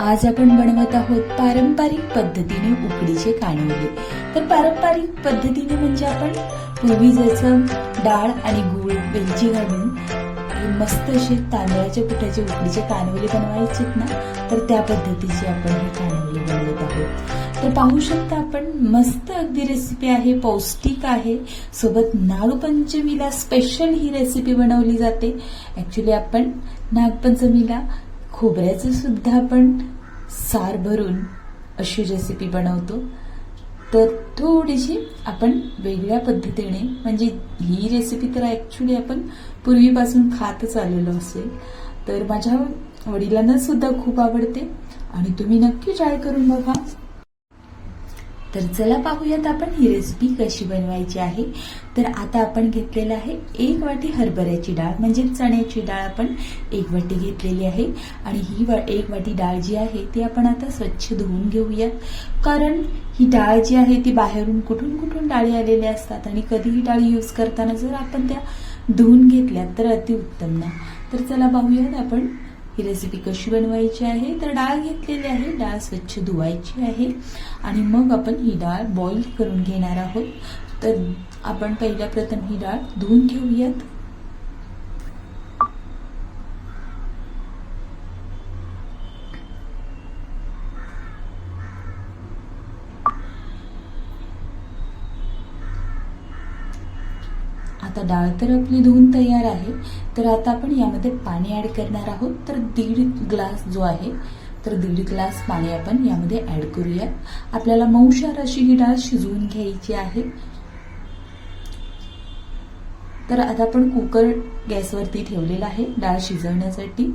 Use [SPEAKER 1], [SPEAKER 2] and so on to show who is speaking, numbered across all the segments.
[SPEAKER 1] आज आपण बनवत आहोत पारंपरिक पद्धतीने उकडीचे कानवले तर पारंपरिक पद्धतीने म्हणजे आपण पूर्वी जसं डाळ आणि गूळ वेलची घालून मस्त असे तांदळाच्या पिठाचे उकडीचे कानवले बनवायचेत ना तर त्या पद्धतीचे आपण हे कानवले बनवत आहोत. तर पाहू शकता आपण मस्त अगदी रेसिपी आहे पौष्टिक आहे. सोबत नागपंचमीला स्पेशल ही रेसिपी बनवली जाते. ॲक्च्युली आपण नागपंचमीला खोबऱ्याचं सुद्धा आपण सार भरून अशी रेसिपी बनवतो. तर थोडीशी आपण वेगळ्या पद्धतीने म्हणजे ही रेसिपी तर ॲक्च्युली आपण पूर्वीपासून खातच आलेलो असेल. तर माझ्या वडिलांना सुद्धा खूप आवडते. आणि तुम्ही नक्की ट्राय करून बघा. तर चला पाहूयात आपण ही रेसिपी कशी बनवायची आहे. तर आता आपण घेतलेलं आहे एक वाटी हरभऱ्याची डाळ म्हणजे चण्याची डाळ आपण एक वाटी घेतलेली आहे. आणि ही वा एक वाटी डाळ जी आहे ती आपण आता स्वच्छ धुवून घेऊयात. कारण ही डाळ जी आहे ती बाहेरून कुठून कुठून डाळी आलेल्या असतात आणि कधीही डाळी यूज करताना जर आपण त्या धुवून घेतल्या तर अतिउत्तम ना. तर चला पाहूयात आपण ही रेसिपी कशी बनवायची आहे? तर डाळ घेतलेली आहे. डाळ स्वच्छ धुवायची आहे. आणि मग आपण ही डाळ बॉईल करून घेणार आहोत. तर आपण पहिल्या प्रथम ही डाळ धुवून घेऊयात. आता डाळ तर आपली धुवून तयार आहे. तर आता आपण यामध्ये पाणी ॲड करणार आहोत. तर दीड ग्लास जो आहे तर दीड ग्लास पाणी आपण यामध्ये ॲड करूयात. आपल्याला मऊशार अशी ही डाळ शिजवून घ्यायची आहे. तर आता आपण कुकर गॅसवरती ठेवलेला आहे डाळ शिजवण्यासाठी.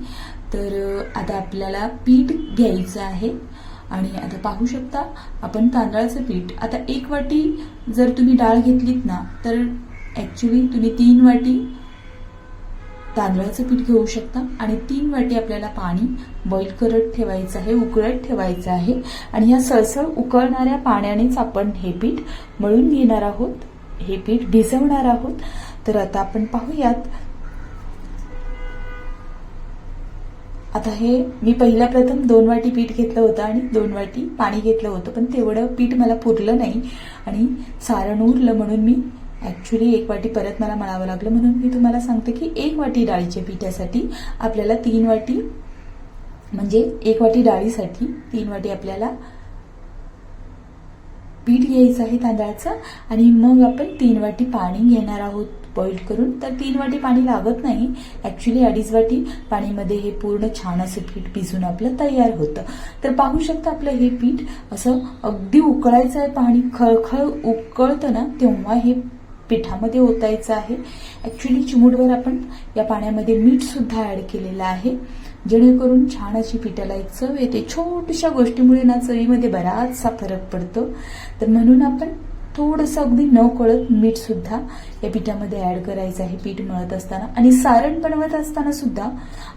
[SPEAKER 1] तर आता आपल्याला पीठ घ्यायचं आहे. आणि आता पाहू शकता आपण तांदळाचं पीठ. आता एक वाटी जर तुम्ही डाळ घेतलीत ना तर ॲक्च्युली तुम्ही तीन वाटी तांदळाचं पीठ घेऊ शकता आणि तीन वाटी आपल्याला पाणी बॉईल करत ठेवायचं आहे उकळत ठेवायचं आहे. आणि या सळसळ उकळणाऱ्या पाण्यानेच आपण हे पीठ मळून घेणार आहोत. हे पीठ भिजवणार आहोत. तर आता आपण पाहूयात. आता हे मी पहिल्या प्रथम दोन वाटी पीठ घेतलं होतं आणि दोन वाटी पाणी घेतलं होतं पण तेवढं पीठ मला पुरलं नाही आणि सारण उरलं म्हणून मी ॲक्च्युली एक वाटी परत मला म्हणावं लागलं. म्हणून मी तुम्हाला सांगते की एक वाटी डाळीच्या पिठासाठी आपल्याला तीन वाटी म्हणजे एक वाटी डाळीसाठी तीन वाटी आपल्याला पीठ घ्यायचं आहे तांदळाचं आणि मग आपण तीन वाटी पाणी घेणार आहोत बॉईल करून. तर तीन वाटी पाणी लागत नाही. ॲक्च्युली अडीच वाटी पाणीमध्ये हे पूर्ण छान असं पीठ भिजून आपलं तयार होतं. तर पाहू शकता आपलं हे पीठ असं अगदी उकळायचं आहे. पाणी खळखळ उकळतं ना तेव्हा हे पिठामध्ये ओतायचं आहे. ॲक्च्युली चिमूटभर आपण या पाण्यामध्ये मीठसुद्धा ॲड केलेलं आहे. जेणेकरून छान अशी पिठाला एक चव येते. छोट्याशा गोष्टीमुळे ना चवीमध्ये बराचसा फरक पडतो. तर म्हणून आपण थोडंसं अगदी न कळत मीठ सुद्धा या पिठामध्ये ऍड करायचं आहे. पीठ मळत असताना. आणि सारण बनवत असताना सुद्धा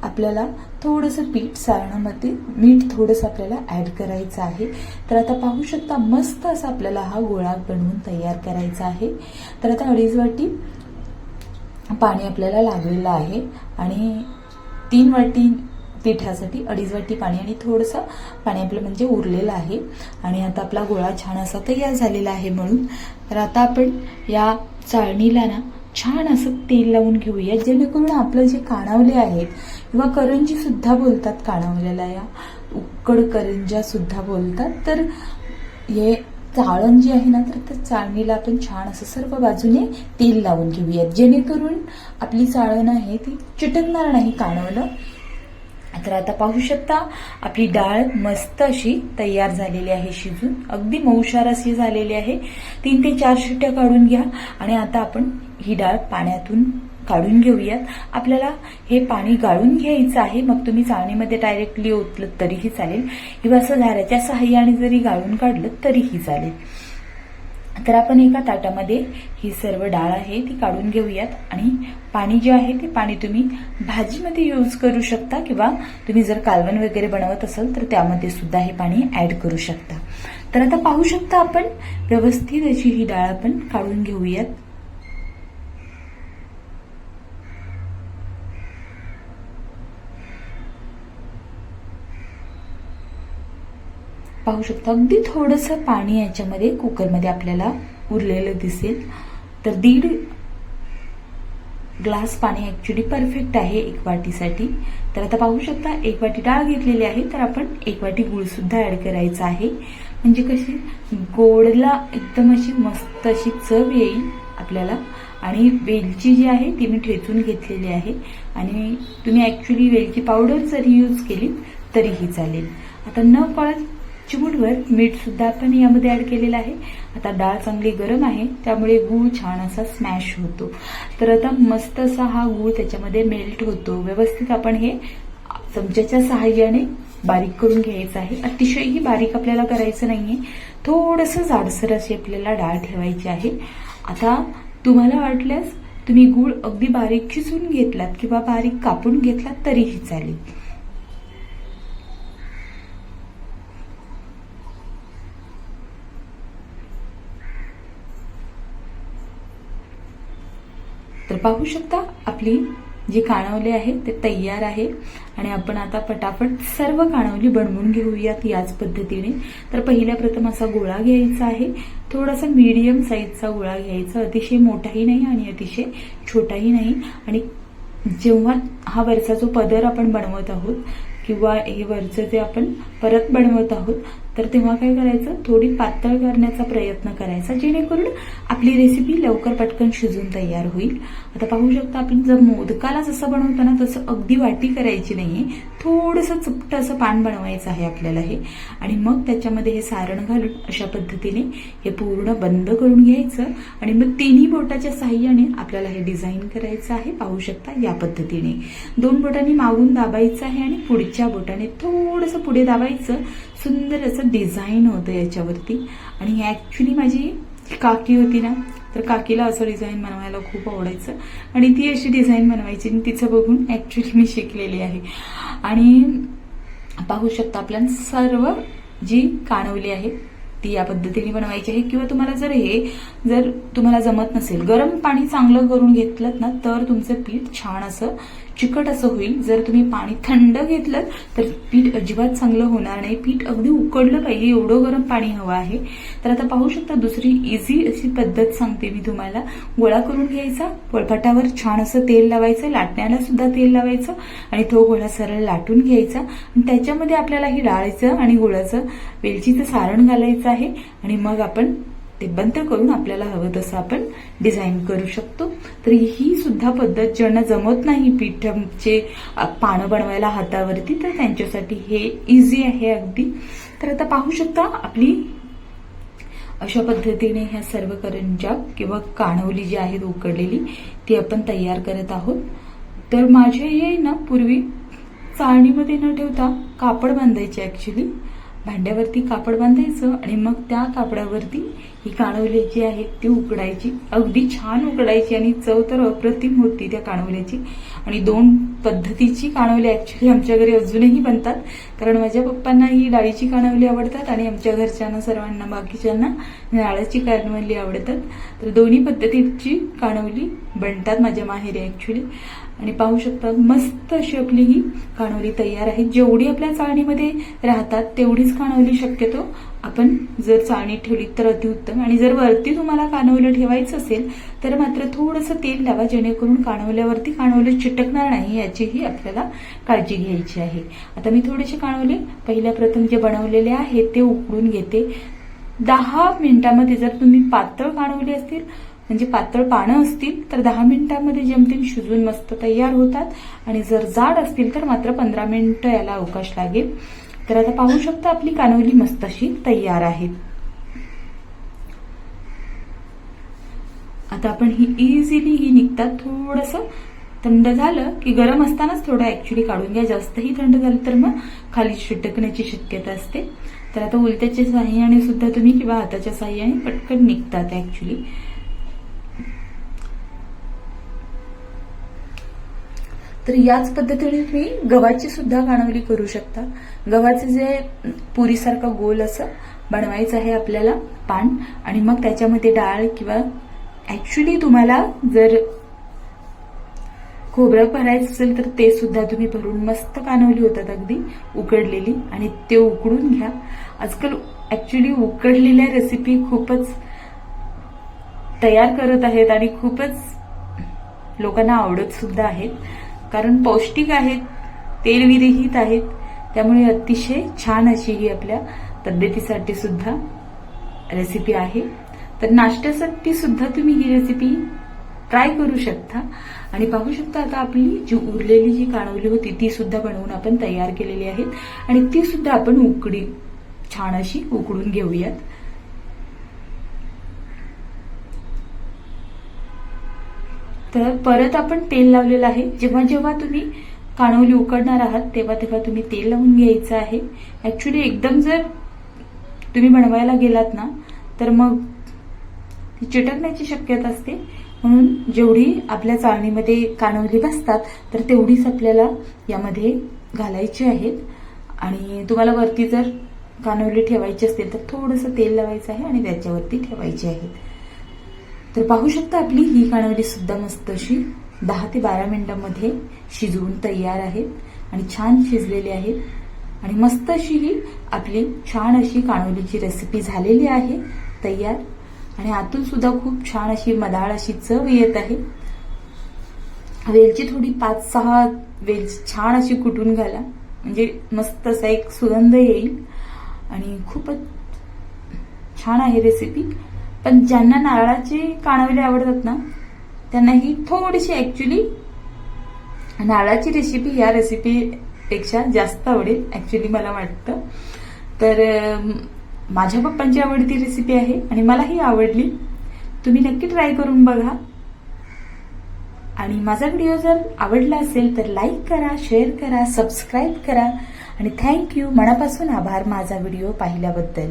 [SPEAKER 1] आपल्याला थोडंसं पीठ सारणामध्ये मीठ थोडंसं आपल्याला ऍड करायचं आहे. तर आता पाहू शकता मस्त असा आपल्याला हा गोळा बनवून तयार करायचा आहे. तर आता अडीच वाटी पाणी आपल्याला लागलेलं आहे. आणि तीन वाटी पिठासाठी अडीच वाटी पाणी आणि थोडंसं पाणी आपलं म्हणजे उरलेलं आहे. आणि आता आपला गोळा छान असा तयार झालेला आहे म्हणून. तर आता आपण या चाळणीला ना छान असं तेल लावून घेऊया जेणेकरून आपलं जे काणावले आहेत किंवा करंजी सुद्धा बोलतात काणावल्याला या उक्कड करंजा सुद्धा बोलतात. तर हे चाळण जी आहे ना तर त्या चाळणीला आपण छान असं सर्व बाजूने तेल लावून घेऊयात जेणेकरून आपली चाळण आहे ती चिटकणार नाही काणवलं. तर आता पाहू शकता आपली डाळ मस्त अशी तयार झालेली आहे शिजून. अगदी मऊशार अशी झालेली आहे. तीन ते चार शिट्ट्या काढून घ्या आणि आता आपण ही डाळ पाण्यातून काढून घेऊयात. आपल्याला हे पाणी गाळून घ्यायचं आहे. मग तुम्ही चाळणीमध्ये डायरेक्टली ओतलं तरीही चालेल. किंवा असं झाऱ्याच्या सहाय्याने जरी गाळून काढलं तरीही चालेल. तर आपण एका ताटामध्ये ही सर्व डाळ आहे ती काढून घेऊयात. आणि पाणी जे आहे ते पाणी तुम्ही भाजीमध्ये यूज करू शकता किंवा तुम्ही जर कालवण वगैरे बनवत असाल तर त्यामध्ये सुद्धा हे पाणी ऍड करू शकता. तर आता पाहू शकता आपण व्यवस्थित अशी ही डाळ आपण काढून घेऊयात. पाहू शकता. अगदी थोडंसं पाणी याच्यामध्ये कुकरमध्ये आपल्याला उरलेलं दिसेल. तर दीड ग्लास पाणी ऍक्च्युली परफेक्ट आहे एक वाटीसाठी. तर आता पाहू शकता एक वाटी डाळ घेतलेली आहे तर आपण एक वाटी गुळ सुद्धा ऍड करायचा आहे. म्हणजे कशी गोडला एकदम अशी मस्त अशी चव येईल आपल्याला. आणि वेलची जी आहे ती मी ठेचून घेतलेली आहे. आणि तुम्ही ऍक्च्युली वेलची पावडर जरी यूज केली तरीही चालेल. आता न कळत चिमूटभर मीठ सुद्धा आपण यामध्ये ऍड केलेलं आहे. आता डाळ चांगली गरम आहे त्यामुळे गूळ छान असा स्मॅश होतो. तर आता मस्त असा हा गूळ त्याच्यामध्ये मेल्ट होतो. व्यवस्थित आपण हे चमच्याच्या सहाय्याने बारीक करून घ्यायचं आहे. अतिशयही बारीक आपल्याला करायचं नाहीये. थोडंसं जाडसर अशी आपल्याला डाळ ठेवायची आहे. आता तुम्हाला वाटल्यास तुम्ही गूळ अगदी बारीक खिसून घेतलात किंवा बारीक कापून घेतलात तरीही चालेल. तर पाहू शकता आपली जी काणवली आहे ते तयार आहे. आणि आपण आता पटापट सर्व काणवली बनवून घेऊयात याच पद्धतीने. तर पहिल्या प्रथम असा गोळा घ्यायचा आहे. थोडासा मीडियम साईजचा गोळा घ्यायचा. अतिशय मोठाही नाही आणि अतिशय छोटाही नाही. आणि जेव्हा हा वरचा जो पदर आपण बनवत आहोत किंवा हे वरचं जे आपण परत बनवत आहोत तर तेव्हा काय करायचं? थोडी पातळ करण्याचा प्रयत्न करायचा जेणेकरून आपली रेसिपी लवकर पटकन शिजून तयार होईल. आता पाहू शकता आपण जर मोदकाला जसं बनवतो ना तसं अगदी वाटी करायची नाहीये थोडंसं चुपटं असं पान बनवायचं आहे आपल्याला हे. आणि मग त्याच्यामध्ये हे सारण घालून अशा पद्धतीने हे पूर्ण बंद करून घ्यायचं. आणि मग तिन्ही बोटाच्या साह्याने आपल्याला हे डिझाईन करायचं आहे पाहू शकता या पद्धतीने. दोन बोटांनी मागून दाबायचं आहे आणि पुढच्या बोटाने थोडंसं पुढे दाबायचं. सुंदर असं डिझाईन होतं याच्यावरती. आणि ॲक्च्युली माझी काकी होती ना तर काकीला असं डिझाईन बनवायला खूप आवडायचं. आणि ती अशी डिझाईन बनवायची आणि तिचं बघून ॲक्च्युली मी शिकलेली आहे. आणि पाहू शकता आपल्याला सर्व जी काणवली आहे ती या पद्धतीने बनवायची आहे. किंवा तुम्हाला जर हे जर तुम्हाला जमत नसेल गरम पाणी चांगलं करून घेतलं ना तर तुमचं पीठ छान असं चिकट असं होईल. जर तुम्ही पाणी थंड घेतलं तर पीठ अजिबात चांगलं होणार नाही. पीठ अगदी उकडलं पाहिजे. एवढं गरम पाणी हवं आहे. तर आता पाहू शकता दुसरी इझी अशी पद्धत सांगते मी तुम्हाला. गोळा करून घ्यायचा. पोळपाटावर छान असं तेल लावायचं. लाटण्याला सुद्धा तेल लावायचं. आणि तो गोळा सरळ लाटून घ्यायचा. आणि त्याच्यामध्ये आपल्याला ही डाळीचं आणि गुळाचं वेलचीचं सारण घालायचं आहे. आणि मग आपण ते बंद करून आपल्याला हवं तसं आपण डिझाईन करू शकतो. तर ही सुद्धा पद्धत ज्यांना जमत नाही पीठचे पानं बनवायला हातावरती तर त्यांच्यासाठी हे इझी आहे अगदी. तर आता पाहू शकता आपली अशा पद्धतीने ह्या सर्व करंजा किंवा काणवली जी आहेत उकडलेली ती आपण तयार करत आहोत. तर माझे हे ना पूर्वी चाळणीमध्ये न ठेवता कापड बांधायचे ऍक्च्युली भांड्यावरती कापड बांधायचं आणि मग त्या कापडावरती ही काणवली जी आहे ती उकडायची. अगदी छान उकडायची आणि चव तर अप्रतिम होती त्या काणवल्याची आणि दोन पद्धतीची काणवली ऍक्च्युली आमच्या घरी अजूनही बनतात. कारण माझ्या पप्पांना ही डाळीची काणवली आवडतात आणि आमच्या घरच्यांना सर्वांना बाकीच्यांना नाळाची काणवली आवडतात. तर दोन्ही पद्धतीची काणवली बनतात माझ्या माहेरी ऍक्च्युली आणि पाहू शकता मस्त अशी आपली ही काणवली तयार आहे. जेवढी आपल्या चाळणीमध्ये राहतात तेवढीच काणवली शक्यतो आपण जर चाळणीत ठेवली तर अतिउत्तम आणि जर वरती तुम्हाला कानवलं ठेवायचं असेल तर मात्र थोडंसं तेल लावा जेणेकरून कानवल्यावरती कानवले चिटकणार नाही याचीही आपल्याला काळजी घ्यायची आहे. आता मी थोडेसे कानवले पहिल्या प्रथम जे बनवलेले आहेत ते उकडून घेते. दहा मिनिटामध्ये जर तुम्ही पातळ कानवले असतील म्हणजे पातळ पानं असतील तर दहा मिनिटांमध्ये जमतील शिजून मस्त तयार होतात. आणि जर जाड असतील तर मात्र पंधरा मिनिटं याला अवकाश लागेल. तर आता पाहू शकता आपली कानवली मस्त अशी तयार आहे. आता आपण ही इझिली ही निघतात थोडस. थंड झालं की गरम असतानाच थोडं ऍक्च्युली काढून घ्या. जास्तही थंड झालं तर मग खाली शिटकण्याची शक्यता असते. तर आता उलट्याच्या साह्याने सुद्धा तुम्ही किंवा हाताच्या साह्याने पटकन निघतात ऍक्च्युली तर याच पद्धतीने तुम्ही गव्हाची सुद्धा कानवली करू शकता. गव्हाचे जे पुरीसारखं गोल असं बनवायचं आहे आपल्याला पान आणि मग त्याच्यामध्ये डाळ किंवा ऍक्च्युली तुम्हाला जर खोबरं भरायचं असेल तर ते सुद्धा तुम्ही भरून मस्त कानवली होतात अगदी उकडलेली आणि ते उकडून घ्या. आजकाल ऍक्च्युली उकडलेल्या रेसिपी खूपच तयार करत आहेत आणि खूपच लोकांना आवडत सुद्धा आहेत. कारण पौष्टिक आहेत तेलविरहित आहेत त्यामुळे अतिशय छान अशी ही आपल्या तब्येतीसाठी सुद्धा रेसिपी आहे. तर नाश्त्यासाठी सुद्धा तुम्ही ही रेसिपी ट्राय करू शकता. आणि पाहू शकता आता आपली जी उरलेली जी काणवली होती ती सुद्धा बनवून आपण तयार केलेली आहेत. आणि ती सुद्धा आपण उकडी छान अशी उकडून घेऊयात. तर परत आपण तेल लावलेलं आहे. जेव्हा जेव्हा तुम्ही काणवली उकडणार आहात तेव्हा तेव्हा तुम्ही तेल लावून घ्यायचं आहे. ॲक्च्युली एकदम जर तुम्ही बनवायला गेलात ना तर मग ती चिटकण्याची शक्यता असते. म्हणून जेवढी आपल्या चाळणीमध्ये कानवली बसतात तर तेवढीच आपल्याला यामध्ये घालायची आहेत. आणि तुम्हाला वरती जर कानवली ठेवायची असतील तर थोडंसं तेल लावायचं आहे आणि त्याच्यावरती ठेवायची आहेत. तर पाहू शकता आपली ही कानवली सुद्धा मस्त अशी दहा ते बारा मिनिटांमध्ये शिजवून तयार आहेत आणि छान शिजलेली आहेत आणि मस्त अशी ही आपली छान अशी कानवलीची रेसिपी झालेली आहे तयार. आणि आतून सुद्धा खूप छान अशी मदाळ अशी चव येत आहे. वेलची थोडी पाच सहा वेलची छान अशी कुटून घाला. म्हणजे मस्त असा एक सुगंध येईल. आणि खूपच छान आहे रेसिपी पण ज्यांना नारळाची काणवले आवडतात ना त्यांना ही थोडीशी ऍक्च्युली नारळाची रेसिपी ह्या रेसिपीपेक्षा जास्त आवडेल ऍक्च्युली मला वाटतं. तर माझ्या पप्पांची आवडती रेसिपी आहे आणि मलाही आवडली. तुम्ही नक्की ट्राय करून बघा. आणि माझा व्हिडिओ जर आवडला असेल तर लाईक करा शेअर करा सबस्क्राईब करा. आणि थँक्यू मनापासून आभार माझा व्हिडिओ पाहिल्याबद्दल.